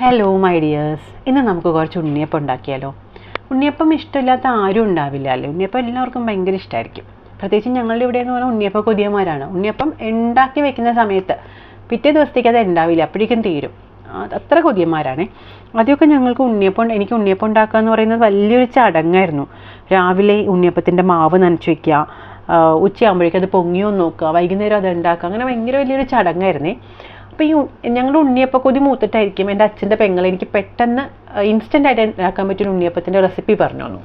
Hello my dears ഇന്ന് നമുക്ക് കുറച്ച് ഉണ്ണിയപ്പം ഉണ്ടാക്കിയാലോ? ഉണ്ണിയപ്പം ഇഷ്ടമില്ലാത്ത ആരും ഉണ്ടാവില്ല അല്ലേ? ഉണ്ണിയപ്പം എല്ലാവർക്കും ഭയങ്കര ഇഷ്ടമായിരിക്കും പ്രത്യേകിച്ച് ഞങ്ങളുടെ ഇവിടെ എന്ന് പറഞ്ഞാൽ ഉണ്ണിയപ്പം കൊതിയന്മാരാണ്. ഉണ്ണിയപ്പം ഉണ്ടാക്കി വെക്കുന്ന സമയത്ത് പിറ്റേ ദിവസത്തേക്ക് അത് ഉണ്ടാവില്ല അപ്പോഴേക്കും തീരും. അത് അത്ര കൊതിയന്മാരാണ്. ആദ്യമൊക്കെ ഞങ്ങൾക്ക് ഉണ്ണിയപ്പം എനിക്ക് ഉണ്ണിയപ്പം ഉണ്ടാക്കുക എന്ന് പറയുന്നത് വലിയൊരു ചടങ്ങായിരുന്നു. രാവിലെ ഉണ്ണിയപ്പത്തിന്റെ മാവ് നനച്ച് വെക്കുക ഉച്ചയാകുമ്പോഴേക്കും അത് പൊങ്ങിയോ നോക്കുക വൈകുന്നേരം അത് ഉണ്ടാക്കുക അങ്ങനെ ഭയങ്കര വലിയൊരു ചടങ്ങായിരുന്നേ. അപ്പോൾ ഈ ഞങ്ങളുടെ ഉണ്ണിയപ്പ കൊതി മൂത്തിട്ടായിരിക്കും എന്റെ അച്ഛന്റെ പെങ്ങൾ. എനിക്ക് പെട്ടെന്ന് ഇൻസ്റ്റന്റ് ആയിട്ട് ഉണ്ടാക്കാൻ പറ്റുന്ന ഉണ്ണിയപ്പത്തിന്റെ റെസിപ്പി പറഞ്ഞു തന്നു.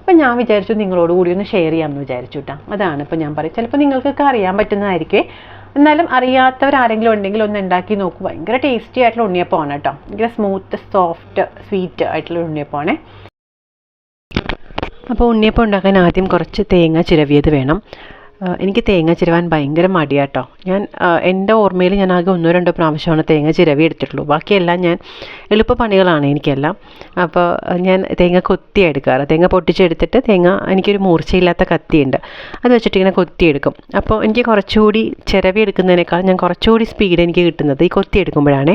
അപ്പം ഞാൻ വിചാരിച്ചു നിങ്ങളോട് കൂടി ഒന്ന് ഷെയർ ചെയ്യാമെന്ന് വിചാരിച്ചു കേട്ടോ അതാണ് ഇപ്പോൾ ഞാൻ പറയും. ചിലപ്പോൾ നിങ്ങൾക്കൊക്കെ അറിയാൻ പറ്റുന്നതായിരിക്കേ എന്നാലും അറിയാത്തവരാരെങ്കിലും ഉണ്ടെങ്കിൽ ഒന്ന് ഉണ്ടാക്കി നോക്കൂ. ഭയങ്കര ടേസ്റ്റി ആയിട്ടുള്ള ഉണ്ണിയപ്പമാണ് കേട്ടോ ഭയങ്കര സ്മൂത്ത് സോഫ്റ്റ് സ്വീറ്റ് ആയിട്ടുള്ള ഉണ്ണിയപ്പമാണ്. അപ്പോൾ ഉണ്ണിയപ്പം ഉണ്ടാക്കാൻ ആദ്യം കുറച്ച് തേങ്ങ ചിരവിയത് വേണം. എനിക്ക് തേങ്ങ ചിരവാൻ ഭയങ്കര മടിയാട്ടോ. ഞാൻ എന്റെ ഓർമ്മയിൽ ഞാൻ ആകെ ഒന്നോ രണ്ടോ പ്രാവശ്യമാണ് തേങ്ങ ചിരവി എടുത്തിട്ടുള്ളൂ. ബാക്കിയെല്ലാം ഞാൻ എളുപ്പ പണികളാണ് എനിക്കെല്ലാം അപ്പോൾ ഞാൻ തേങ്ങ കൊത്തിയാണ് എടുക്കാറ്. തേങ്ങ പൊട്ടിച്ചെടുത്തിട്ട് തേങ്ങ എനിക്കൊരു മൂർച്ചയില്ലാത്ത കത്തിയുണ്ട്. അത് വെച്ചിട്ട് ഇങ്ങനെ കൊത്തിയെടുക്കും അപ്പോൾ എനിക്ക് കുറച്ചുകൂടി ചിരവി എടുക്കുന്നതിനേക്കാൾ ഞാൻ കുറച്ചുകൂടി സ്പീഡ് എനിക്ക് കിട്ടുന്നത് ഈ കൊത്തി എടുക്കുമ്പോഴാണ്.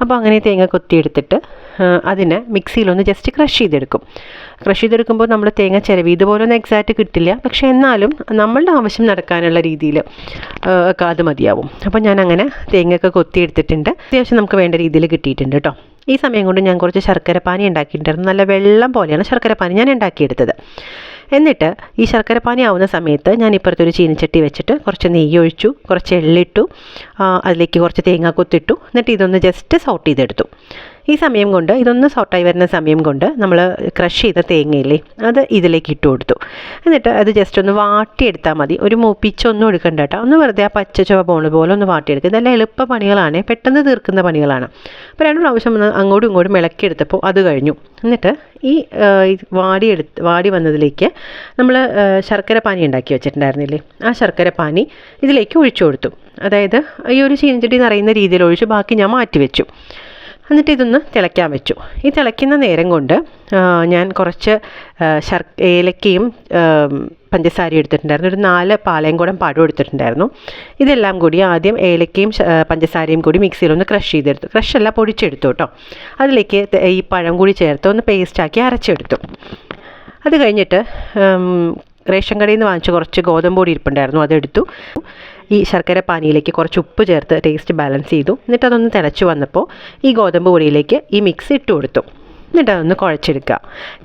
അപ്പോൾ അങ്ങനെ തേങ്ങ കൊത്തിയെടുത്തിട്ട് അതിനെ മിക്സിയിലൊന്ന് ജസ്റ്റ് ക്രഷ് ചെയ്തെടുക്കും. ക്രഷ് ചെയ്തെടുക്കുമ്പോൾ നമ്മൾ തേങ്ങ ചിരവി ഇതുപോലെ ഒന്നും എക്സാക്റ്റ് കിട്ടില്ല. പക്ഷേ എന്നാലും നമ്മളുടെ ആവശ്യം നടക്കാനുള്ള രീതിയിൽ ഒക്കെ അത് മതിയാവും. അപ്പോൾ ഞാൻ അങ്ങനെ തേങ്ങയൊക്കെ കൊത്തിയെടുത്തിട്ടുണ്ട്. അത്യാവശ്യം നമുക്ക് വേണ്ട രീതിയിൽ കിട്ടിയിട്ടുണ്ട് കേട്ടോ ഈ സമയം കൊണ്ട് ഞാൻ കുറച്ച് ശർക്കര പാനി ഉണ്ടാക്കിയിട്ടുണ്ടായിരുന്നു. നല്ല വെള്ളം പോലെയാണ് ശർക്കര പാനി ഞാൻ ഉണ്ടാക്കിയെടുത്തത്. എന്നിട്ട് ഈ ശർക്കര പാനി ആവുന്ന സമയത്ത് ഞാൻ ഇപ്പുറത്തൊരു ചീനിച്ചട്ടി വെച്ചിട്ട് കുറച്ച് നെയ്യ് ഒഴിച്ചു കുറച്ച് എള്ളിട്ടു അതിലേക്ക് കുറച്ച് തേങ്ങ കൊത്തിട്ടു. എന്നിട്ട് ഇതൊന്ന് ജസ്റ്റ് സോട്ട് ചെയ്തെടുത്തു. ഈ സമയം കൊണ്ട് ഇതൊന്ന് സോട്ടായി വരുന്ന സമയം കൊണ്ട് നമ്മൾ ക്രഷ് ചെയ്ത തേങ്ങയില്ലേ അത് ഇതിലേക്ക് ഇട്ട് കൊടുത്തു. എന്നിട്ട് അത് ജസ്റ്റ് ഒന്ന് വാട്ടിയെടുത്താൽ മതി. ഒരു മൂപ്പിച്ചൊന്നും എടുക്കണ്ട കേട്ടോ ഒന്ന് വെറുതെ ആ പച്ച ചുവ പോണ പോലെ ഒന്ന് വാട്ടിയെടുക്കുക ഇതെല്ലാം എളുപ്പ പണികളാണ്. പെട്ടെന്ന് തീർക്കുന്ന പണികളാണ്. അപ്പോൾ രണ്ട് പ്രാവശ്യം അങ്ങോട്ടും ഇങ്ങോട്ടും ഇളക്കിയെടുത്തപ്പോൾ അത് കഴിഞ്ഞു. എന്നിട്ട് ഈ വാടിയെടുത്ത് വാടി വന്നതിലേക്ക് നമ്മൾ ശർക്കര പാനി ഉണ്ടാക്കി വെച്ചിട്ടുണ്ടായിരുന്നില്ലേ ആ ശർക്കര പാനി ഇതിലേക്ക് ഒഴിച്ചു കൊടുത്തു. അതായത് ഈ ഒരു ചീനച്ചട്ടി നിറയുന്ന രീതിയിൽ ഒഴിച്ച് ബാക്കി ഞാൻ മാറ്റി വെച്ചു. എന്നിട്ട് ഇതൊന്ന് തിളയ്ക്കാൻ വെച്ചു. ഈ തിളയ്ക്കുന്ന നേരം കൊണ്ട് ഞാൻ കുറച്ച് ശർക്ക ശർ ഏലക്കയും പഞ്ചസാരയും എടുത്തിട്ടുണ്ടായിരുന്നു. ഒരു നാല് പാലയും കൂടെ പഴം എടുത്തിട്ടുണ്ടായിരുന്നു. ഇതെല്ലാം കൂടി ആദ്യം ഏലക്കയും പഞ്ചസാരയും കൂടി മിക്സിയിലൊന്ന് ക്രഷ് ചെയ്തെടുത്തു. ക്രഷ് അല്ല പൊടിച്ചെടുത്തു കേട്ടോ. അതിലേക്ക് ഈ പഴം കൂടി ചേർത്ത് ഒന്ന് പേസ്റ്റാക്കി അരച്ചെടുത്തു. അത് കഴിഞ്ഞിട്ട് റേഷൻ കടയിൽ നിന്ന് വാങ്ങിച്ച കുറച്ച് ഗോതമ്പ് പൊടി ഇരിപ്പുണ്ടായിരുന്നു അതെടുത്തു. ഈ ശർക്കര പാനിയിലേക്ക് കുറച്ച് ഉപ്പ് ചേർത്ത് ടേസ്റ്റ് ബാലൻസ് ചെയ്തു. എന്നിട്ട് അതൊന്ന് തിളച്ച് വന്നപ്പോൾ ഈ ഗോതമ്പ് പൊടിയിലേക്ക് ഈ മിക്സ് ഇട്ട് കൊടുത്തു. എന്നിട്ട് അതൊന്ന് കുഴച്ചെടുക്കുക.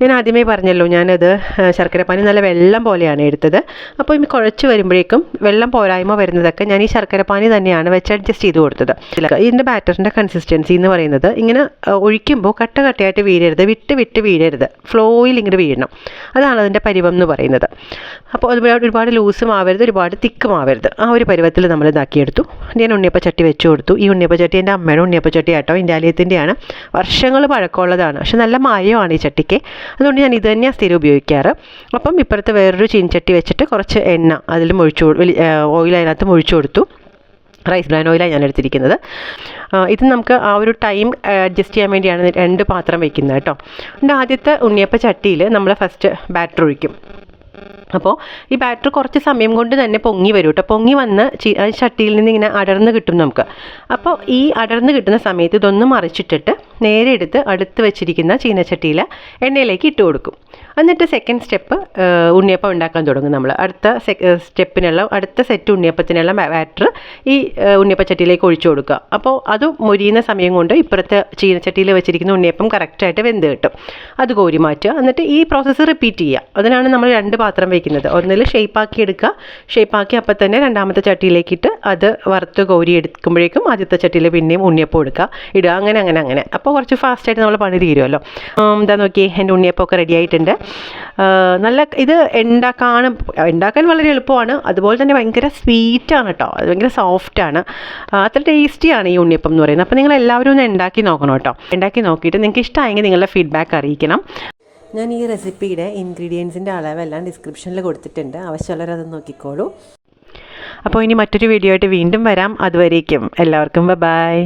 ഞാൻ ആദ്യമേ പറഞ്ഞല്ലോ ഞാനത് ശർക്കരപ്പാനി ശർക്കര പാനി നല്ല വെള്ളം പോലെയാണ് എടുത്തത്. അപ്പോൾ ഈ കുഴച്ച് വരുമ്പോഴേക്കും വെള്ളം പോരായ്മ വരുന്നതൊക്കെ ഞാൻ ഈ ശർക്കരപ്പാനി തന്നെയാണ് വെച്ച് അഡ്ജസ്റ്റ് ചെയ്ത് കൊടുത്തത്. ഇതിന്റെ ബാറ്ററിന്റെ കൺസിസ്റ്റൻസി എന്ന് പറയുന്നത് ഇങ്ങനെ ഒഴിക്കുമ്പോൾ കട്ട കട്ടയായിട്ട് വീഴരുത് വിട്ട് വിട്ട് വീഴരുത്. ഫ്ലോയിൽ ഇങ്ങോട്ട് വീഴണം. അതാണ് അതിന്റെ പരിവം എന്ന് പറയുന്നത്. അപ്പോൾ ഒരുപാട് ഒരുപാട് ലൂസും ആവരുത് ഒരുപാട് തിക്കും ആവരുത് ആ ഒരു പരുവത്തിൽ നമ്മൾ ഇതാക്കിയെടുത്തു. ഞാൻ ഉണ്ണിയപ്പ ചട്ടി വെച്ച് കൊടുത്തു. ഈ ഉണ്ണിയപ്പ ചട്ടി എന്റെ അമ്മയുടെ ഉണ്ണിയപ്പ ചട്ടി ആട്ടോ ഇൻഡാലിയത്തിന്റെയാണ് വർഷങ്ങൾ പഴക്കമുള്ളതാണ്. പക്ഷെ നല്ല മായമാണ് ഈ ചട്ടിക്ക്. അതുകൊണ്ട് ഞാൻ ഇത് തന്നെയാണ് സ്ഥിരം ഉപയോഗിക്കാറ്. അപ്പം ഇപ്പുറത്ത് വേറൊരു ചീനച്ചട്ടി വെച്ചിട്ട് കുറച്ച് എണ്ണ വലി- ആ, ഓയിൽ അതിനകത്ത് ഒഴിച്ചു കൊടുത്തു. റൈസ് ബ്രാൻ ഓയിലാണ് ഞാൻ എടുത്തിരിക്കുന്നത്. ഇത് നമുക്ക് ആ ഒരു ടൈം അഡ്ജസ്റ്റ് ചെയ്യാൻ വേണ്ടിയാണ് രണ്ട് പാത്രം വയ്ക്കുന്നത് കേട്ടോ. എന്റെ ആദ്യത്തെ ഉണ്ണിയപ്പ ചട്ടിയിൽ നമ്മൾ ഫസ്റ്റ് ബാറ്റർ ഒഴിക്കും. അപ്പോൾ ഈ ബാറ്റർ കുറച്ച് സമയം കൊണ്ട് തന്നെ പൊങ്ങി വരും കേട്ടോ. പൊങ്ങി വന്ന് ചട്ടിയിൽ നിന്ന് ഇങ്ങനെ അടർന്ന് കിട്ടും നമുക്ക്. അപ്പോൾ ഈ അടർന്ന് കിട്ടുന്ന സമയത്ത് ഇതൊന്ന് മറിച്ചിട്ടിട്ട് നേരെ എടുത്ത് അടുത്ത് വെച്ചിരിക്കുന്ന ചീനച്ചട്ടിയിൽ എണ്ണയിലേക്ക് ഇട്ട് കൊടുക്കും. എന്നിട്ട് സെക്കൻഡ് സ്റ്റെപ്പ് ഉണ്ണിയപ്പം ഉണ്ടാക്കാൻ തുടങ്ങും നമ്മൾ അടുത്ത സ്റ്റെപ്പിനുള്ള അടുത്ത സെറ്റ് ഉണ്ണിയപ്പത്തിനുള്ള ബാറ്റർ ഈ ഉണ്ണിയപ്പച്ചട്ടിയിലേക്ക് ഒഴിച്ചു കൊടുക്കുക. അപ്പോൾ അത് മൊരിയുന്ന സമയം കൊണ്ട് ഇപ്പുറത്തെ ചീനച്ചട്ടിയിൽ വെച്ചിരിക്കുന്ന ഉണ്ണിയപ്പം കറക്റ്റായിട്ട് വെന്ത് കിട്ടും. അത് കോരി മാറ്റുക. എന്നിട്ട് ഈ പ്രോസസ്സ് റിപ്പീറ്റ് ചെയ്യുക. അതിനാണ് നമ്മൾ രണ്ട് പാത്രം വയ്ക്കുന്നത് ഒന്നിൽ ഷേപ്പാക്കി എടുക്കുക. ഷേപ്പാക്കി അപ്പം തന്നെ രണ്ടാമത്തെ ചട്ടിയിലേക്കിട്ട് അത് വറുത്ത് കോരി എടുക്കുമ്പോഴേക്കും ആദ്യത്തെ ചട്ടിയിൽ പിന്നെയും ഉണ്ണിയപ്പം എടുക്കുക ഇടുക. അങ്ങനെ അങ്ങനെ അങ്ങനെ. അപ്പോൾ കുറച്ച് ഫാസ്റ്റായിട്ട് നമ്മൾ പണി തീരുമല്ലോ എന്താ നോക്കി എന്റെ ഉണ്ണിയപ്പമൊക്കെ റെഡി ആയിട്ടുണ്ട്. നല്ല ഇത് ഉണ്ടാക്കാൻ ഉണ്ടാക്കാൻ വളരെ എളുപ്പമാണ്. അതുപോലെ തന്നെ ഭയങ്കര സ്വീറ്റാണ് കേട്ടോ അത് ഭയങ്കര സോഫ്റ്റാണ് അത്ര ടേസ്റ്റിയാണ് ഈ ഉണ്ണിയപ്പം എന്ന് പറയുന്നത്. അപ്പോൾ നിങ്ങൾ എല്ലാവരും ഒന്ന് ഉണ്ടാക്കി നോക്കണം കേട്ടോ ഉണ്ടാക്കി നോക്കിയിട്ട് നിങ്ങൾക്ക് ഇഷ്ടമായെങ്കിൽ നിങ്ങളുടെ ഫീഡ്ബാക്ക് അറിയിക്കണം. ഞാൻ ഈ റെസിപ്പിയുടെ ഇൻഗ്രീഡിയൻസിന്റെ അളവെല്ലാം ഡിസ്ക്രിപ്ഷനിൽ കൊടുത്തിട്ടുണ്ട്. ആവശ്യമുള്ളവരത് നോക്കിക്കോളൂ. അപ്പോൾ ഇനി മറ്റൊരു വീഡിയോ ആയിട്ട് വീണ്ടും വരാം. അതുവരേക്കും എല്ലാവർക്കും. ബൈ